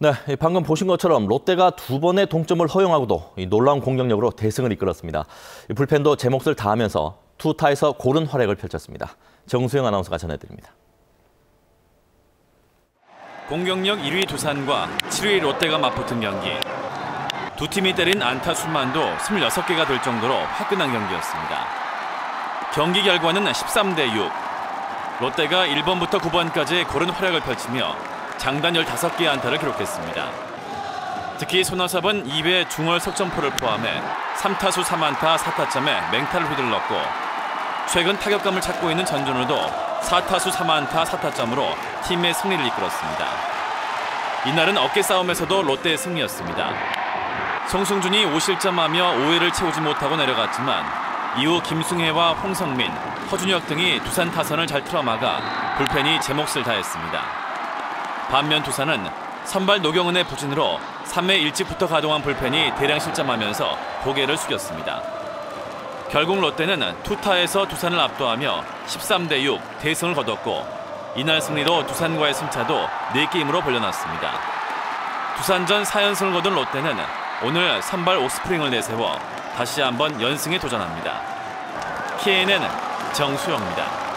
네, 방금 보신 것처럼 롯데가 두 번의 동점을 허용하고도 놀라운 공격력으로 대승을 이끌었습니다. 불펜도 제 몫을 다하면서 투타에서 고른 활약을 펼쳤습니다. 정수영 아나운서가 전해드립니다. 공격력 1위 두산과 7위 롯데가 맞붙은 경기. 두 팀이 때린 안타 수만도 26개가 될 정도로 화끈한 경기였습니다. 경기 결과는 13대 6. 롯데가 1번부터 9번까지 고른 활약을 펼치며 장단 15개의 안타를 기록했습니다. 특히 손아섭은 2회 중월 석점포를 포함해 3타수 3안타 4타점에 맹타를 휘둘렀고 최근 타격감을 찾고 있는 전준우도 4타수 3안타 4타점으로 팀의 승리를 이끌었습니다. 이날은 어깨 싸움에서도 롯데의 승리였습니다. 송승준이 5실점하며 5회를 채우지 못하고 내려갔지만 이후 김승혜와 홍성민, 허준혁 등이 두산 타선을 잘 틀어막아 불펜이 제 몫을 다했습니다. 반면 두산은 선발 노경은의 부진으로 3회 일찍부터 가동한 불펜이 대량 실점하면서 고개를 숙였습니다. 결국 롯데는 투타에서 두산을 압도하며 13대 6 대승을 거뒀고 이날 승리로 두산과의 승차도 4게임으로 벌려놨습니다. 두산전 4연승을 거둔 롯데는 오늘 선발 옥스프링을 내세워 다시 한번 연승에 도전합니다. KNN 정수영입니다.